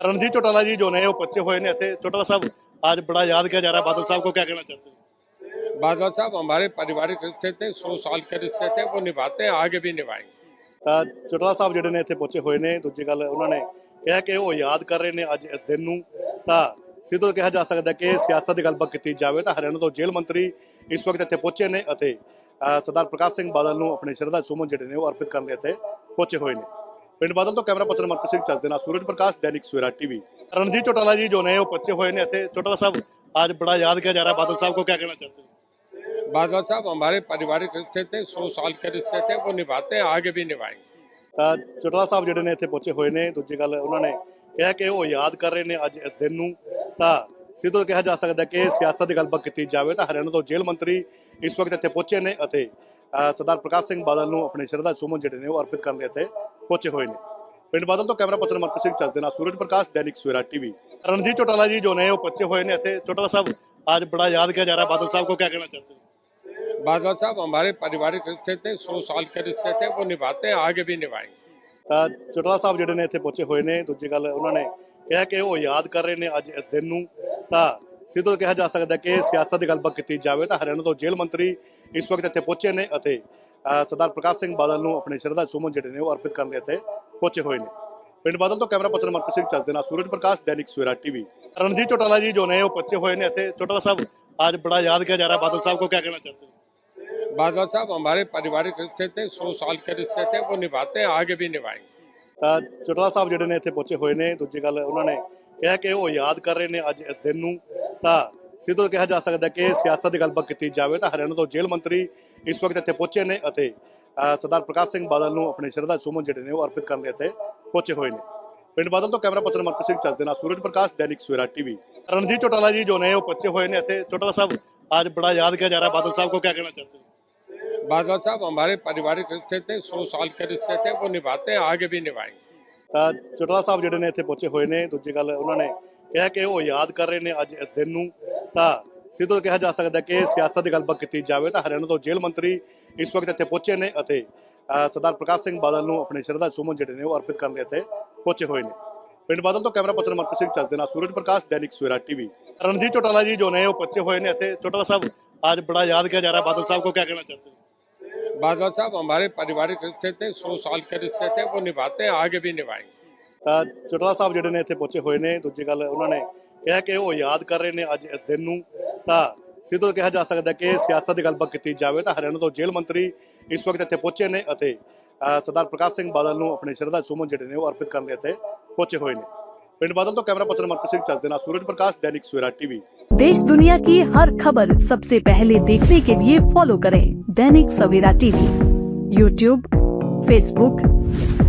रणजीत चौटाला जी जो नए वो पहुंचे हुए ने थे चौटाला साहब आज बड़ा याद किया जा रहा है बादल साहब को क्या कहना चाहते हैं बादल साहब हमारे पारिवारिक रिश्ते थे सौ साल के रिश्ते थे वो निभाते हैं आगे भी निभाएंगे ਤਾਂ ਚੌਟਾਲਾ ਸਾਹਿਬ ਜਿਹੜੇ ਨੇ ਇੱਥੇ ਪਹੁੰਚੇ ਹੋਏ ਨੇ ਦੂਜੀ ਗੱਲ ਉਹਨਾਂ ਨੇ ਕਿਹਾ ਕਿ ਉਹ ਯਾਦ ਕਰ ਰਹੇ ਨੇ ਅੱਜ ਇਸ ਦਿਨ ਨੂੰ ਤਾਂ ਸਿੱਧੂ ਕਿਹਾ ਜਾ ਸਕਦਾ ਕਿ ਸਿਆਸਤ ਦੀ ਗੱਲਬਾਤ ਕੀਤੀ ਜਾਵੇ ਤਾਂ ਹਰਿਆਣਾ ਤੋਂ ਜੇਲ੍ਹ ਮੰਤਰੀ ਇਸ ਵਕਤ ਇੱਥੇ ਪਹੁੰਚੇ ਨੇ ਅਤੇ ਅ, ਸਰਦਾਰ ਪ੍ਰਕਾਸ਼ ਸਿੰਘ ਬਾਦਲ ਨੂੰ ਆਪਣੇ ਸ਼ਰਧਾ ਸੁਮਨ ਜਿਹੜੇ ਨੇ ਉਹ ਅਰਪਿਤ ਕਰਨ ਲਈ ਇੱਥੇ ਪਹੁੰਚੇ ਹੋਏ ਨੇ ਪਿੰਡ ਬਾਦਲ ਤੋਂ ਕੈਮਰਾ ਪਰਸਨ ਮਨਪ੍ਰੀਤ ਸਿੰਘ ਚੱਲਦੇ ਨਾਲ ਸੂਰਜ ਪ੍ਰਕਾਸ਼ ਦੈਨਿਕ ਸਵੇਰਾ ਟੀਵੀ ਰਣਜੀਤ ਚੌਟਾਲਾ ਜੀ ਜੋ ਨੇ ਉਹ ਪਹੁੰਚੇ ਹੋਏ ਨੇ ਇੱਥੇ ਚੌਟਾਲਾ ਸਾਹਿਬ आज बड़ा याद किया जा रहा है बादल साहब को क्या कहना चाहते हैं बादल साहब हमारे पारिवारिक रिश्ते थे सौ साल के रिश्ते थे वो निभाते हैं आगे भी निभाएंगे ਤਾਂ ਚੌਟਾਲਾ ਸਾਹਿਬ ਜਿਹੜੇ ਨੇ ਇੱਥੇ ਪਹੁੰਚੇ ਹੋਏ ਨੇ ਦੂਜੀ ਗੱਲ ਉਹਨਾਂ ਨੇ ਕਿਹਾ ਕਿ ਉਹ ਯਾਦ ਕਰ ਰਹੇ ਨੇ ਅੱਜ ਇਸ ਦਿਨ ਨੂੰ ਤਾਂ ਸਿੱਧੂ ਕਿਹਾ ਜਾ ਸਕਦਾ ਕਿ ਸਿਆਸਤ ਦੀ ਗੱਲਬਾਤ ਕੀਤੀ ਜਾਵੇ ਤਾਂ ਹਰਿਆਣਾ ਤੋਂ ਜੇਲ੍ਹ ਮੰਤਰੀ ਇਸ ਵਕਤ ਇੱਥੇ ਪਹੁੰਚੇ ਨੇ ਅਤੇ ਅ, ਸਰਦਾਰ ਪ੍ਰਕਾਸ਼ ਸਿੰਘ ਬਾਦਲ ਨੂੰ ਆਪਣੇ ਸ਼ਰਧਾ ਸੁਮਨ ਜਿਹੜੇ ਨੇ ਉਹ ਅਰਪਿਤ ਕਰਨ ਲਈ ਇੱਥੇ ਪਹੁੰਚੇ ਹੋਏ ਨੇ ਪਿੰਡ ਬਾਦਲ ਤੋਂ ਕੈਮਰਾ ਪਰਸਨ ਮਨਪ੍ਰੀਤ ਸਿੰਘ ਚੱਲਦੇ ਨਾਲ ਸੂਰਜ ਪ੍ਰਕਾਸ਼ ਦੈਨਿਕ ਸਵੇਰਾ ਟੀਵੀ ਰਣਜੀਤ ਚੌਟਾਲਾ ਜੀ ਜੋ ਨੇ ਉਹ ਪਹੁੰਚੇ ਹੋਏ ਨੇ ਇੱਥੇ ਚੌਟਾਲਾ ਸਾਹਿਬ आज बड़ा याद किया जा रहा है बादल साहब को क्या कहना चाहते हैं बादल साहब हमारे पारिवारिक रिश्ते थे सौ साल के रिश्ते थे वो निभाते हैं आगे भी निभाएंगे ਤਾਂ ਚੌਟਾਲਾ ਸਾਹਿਬ ਜਿਹੜੇ ਨੇ ਇੱਥੇ ਪਹੁੰਚੇ ਹੋਏ ਨੇ ਦੂਜੀ ਗੱਲ ਉਹਨਾਂ ਨੇ ਕਿਹਾ ਕਿ ਉਹ ਯਾਦ ਕਰ ਰਹੇ ਨੇ ਅੱਜ ਇਸ ਦਿਨ ਨੂੰ ਤਾਂ ਸਿੱਧੂ ਕਿਹਾ ਜਾ ਸਕਦਾ ਕਿ ਸਿਆਸਤ ਦੀ ਗੱਲਬਾਤ ਕੀਤੀ ਜਾਵੇ ਤਾਂ ਹਰਿਆਣਾ ਤੋਂ ਜੇਲ੍ਹ ਮੰਤਰੀ ਇਸ ਵਕਤ ਇੱਥੇ ਪਹੁੰਚੇ ਨੇ ਅਤੇ ਅ, ਸਰਦਾਰ ਪ੍ਰਕਾਸ਼ ਸਿੰਘ ਬਾਦਲ ਨੂੰ ਆਪਣੇ ਸ਼ਰਧਾ ਸੁਮਨ ਜਿਹੜੇ ਨੇ ਉਹ ਅਰਪਿਤ ਕਰਨ ਲਈ ਇੱਥੇ ਪਹੁੰਚੇ ਹੋਏ ਨੇ ਪਿੰਡ ਬਾਦਲ ਤੋਂ ਕੈਮਰਾ ਪਰਸਨ ਮਨਪ੍ਰੀਤ ਸਿੰਘ ਚੱਲਦੇ ਨਾਲ ਸੂਰਜ ਪ੍ਰਕਾਸ਼ ਦੈਨਿਕ ਸਵੇਰਾ ਟੀਵੀ ਰਣਜੀਤ ਚੌਟਾਲਾ ਜੀ ਜੋ ਨੇ ਉਹ ਪਹੁੰਚੇ ਹੋਏ ਨੇ ਇੱਥੇ ਚੌਟਾਲਾ ਸਾਹਿਬ आज बड़ा याद किया जा रहा है बादल साहब को क्या कहना चाहते हैं बादल साहब हमारे पारिवारिक रिश्ते थे सौ साल के रिश्ते थे वो निभाते हैं आगे भी निभाएंगे ਤਾਂ ਚੌਟਾਲਾ ਸਾਹਿਬ ਜਿਹੜੇ ਨੇ ਇੱਥੇ ਪਹੁੰਚੇ ਹੋਏ ਨੇ ਦੂਜੀ ਗੱਲ ਉਹਨਾਂ ਨੇ ਕਿਹਾ ਕਿ ਉਹ ਯਾਦ ਕਰ ਰਹੇ ਨੇ ਅੱਜ ਇਸ ਦਿਨ ਨੂੰ ਤਾਂ ਸਿੱਧੂ ਕਿਹਾ ਜਾ ਸਕਦਾ ਕਿ ਸਿਆਸਤ ਦੀ ਗੱਲਬਾਤ ਕੀਤੀ ਜਾਵੇ ਤਾਂ ਹਰਿਆਣਾ ਤੋਂ ਜੇਲ੍ਹ ਮੰਤਰੀ ਇਸ ਵਕਤ ਇੱਥੇ ਪਹੁੰਚੇ ਨੇ ਅਤੇ ਅ, ਸਰਦਾਰ ਪ੍ਰਕਾਸ਼ ਸਿੰਘ ਬਾਦਲ ਨੂੰ ਆਪਣੇ ਸ਼ਰਧਾ ਸੁਮਨ ਜਿਹੜੇ ਨੇ ਉਹ ਅਰਪਿਤ ਕਰਨ ਲਈ ਇੱਥੇ ਪਹੁੰਚੇ ਹੋਏ ਨੇ ਪਿੰਡ ਬਾਦਲ ਤੋਂ ਕੈਮਰਾ ਪਰਸਨ ਮਨਪ੍ਰੀਤ ਸਿੰਘ ਚੱਲਦੇ ਨਾਲ ਸੂਰਜ ਪ੍ਰਕਾਸ਼ ਦੈਨਿਕ ਸਵੇਰਾ ਟੀਵੀ ਰਣਜੀਤ ਚੌਟਾਲਾ ਜੀ ਜੋ ਨੇ ਉਹ ਪਹੁੰਚੇ ਹੋਏ ਨੇ ਇੱਥੇ ਚੌਟਾਲਾ ਸਾਹਿਬ आज बड़ा याद किया जा रहा है बादल साहब को क्या कहना चाहते हैं बादल साहब हमारे पारिवारिक रिश्ते थे सौ साल के रिश्ते थे वो निभाते हैं आगे भी निभाएंगे ਤਾਂ ਚੌਟਾਲਾ ਸਾਹਿਬ ਜਿਹੜੇ ਨੇ ਇੱਥੇ ਪਹੁੰਚੇ ਹੋਏ ਨੇ ਦੂਜੀ ਗੱਲ ਉਹਨਾਂ ਨੇ ਕਿਹਾ ਕਿ ਉਹ ਯਾਦ ਕਰ ਰਹੇ ਨੇ ਅੱਜ ਇਸ ਦਿਨ ਨੂੰ ਤਾਂ ਸਿੱਧੂ ਕਿਹਾ ਜਾ ਸਕਦਾ ਕਿ ਸਿਆਸਤ ਦੀ ਗੱਲਬਾਤ ਕੀਤੀ ਜਾਵੇ ਤਾਂ ਹਰਿਆਣਾ ਤੋਂ ਜੇਲ੍ਹ ਮੰਤਰੀ ਇਸ ਵਕਤ ਇੱਥੇ ਪਹੁੰਚੇ ਨੇ ਅਤੇ ਅ, ਸਰਦਾਰ ਪ੍ਰਕਾਸ਼ ਸਿੰਘ ਬਾਦਲ ਨੂੰ ਆਪਣੇ ਸ਼ਰਧਾ ਸੁਮਨ ਜਿਹੜੇ ਨੇ ਉਹ ਅਰਪਿਤ ਕਰਨ ਲਈ ਇੱਥੇ ਪਹੁੰਚੇ ਹੋਏ ਨੇ ਪਿੰਡ ਬਾਦਲ ਤੋਂ ਕੈਮਰਾ ਪਰਸਨ ਮਨਪ੍ਰੀਤ ਸਿੰਘ ਚੱਲਦੇ ਨਾਲ ਸੂਰਜ ਪ੍ਰਕਾਸ਼ ਦੈਨਿਕ ਸਵੇਰਾ ਟੀਵੀ ਰਣਜੀਤ ਚੌਟਾਲਾ ਜੀ ਜੋ ਨੇ ਉਹ ਪਹੁੰਚੇ ਹੋਏ ਨੇ ਇੱਥੇ ਚੌਟਾਲਾ ਸਾਹਿਬ आज बड़ा याद किया जा रहा है बादल साहब को क्या कहना चाहते हैं बादल साहब हमारे पारिवारिक रिश्ते थे सौ साल के रिश्ते थे वो निभाते हैं आगे भी निभाएंगे ਤਾਂ ਚੌਟਾਲਾ ਸਾਹਿਬ ਜਿਹੜੇ ਨੇ ਇੱਥੇ ਪਹੁੰਚੇ ਹੋਏ ਨੇ ਦੂਜੀ ਗੱਲ ਉਹਨਾਂ ਨੇ ਕਿਹਾ ਕਿ ਉਹ ਯਾਦ ਕਰ ਰਹੇ ਨੇ ਅੱਜ ਇਸ ਦਿਨ ਨੂੰ ਤਾਂ ਸਿੱਧੂ ਕਿਹਾ ਜਾ ਸਕਦਾ ਕਿ ਸਿਆਸਤ ਦੀ ਗੱਲਬਾਤ ਕੀਤੀ ਜਾਵੇ ਤਾਂ ਹਰਿਆਣਾ ਤੋਂ ਜੇਲ੍ਹ ਮੰਤਰੀ ਇਸ ਵਕਤ ਇੱਥੇ ਪਹੁੰਚੇ ਨੇ ਅਤੇ ਅ, ਸਰਦਾਰ ਪ੍ਰਕਾਸ਼ ਸਿੰਘ ਬਾਦਲ ਨੂੰ ਆਪਣੇ ਸ਼ਰਧਾ ਸੁਮਨ ਜਿਹੜੇ ਨੇ ਉਹ ਅਰਪਿਤ ਕਰਨ ਲਈ ਇੱਥੇ ਪਹੁੰਚੇ ਹੋਏ ਨੇ ਪਿੰਡ ਬਾਦਲ ਤੋਂ ਕੈਮਰਾ ਪਰਸਨ ਮਨਪ੍ਰੀਤ ਸਿੰਘ ਚੱਲਦੇ ਨਾਲ ਸੂਰਜ ਪ੍ਰਕਾਸ਼ ਦੈਨਿਕ ਸਵੇਰਾ ਟੀਵੀ देश दुनिया की हर खबर सबसे पहले देखने के लिए फॉलो करें Dainik Savera TV YouTube Facebook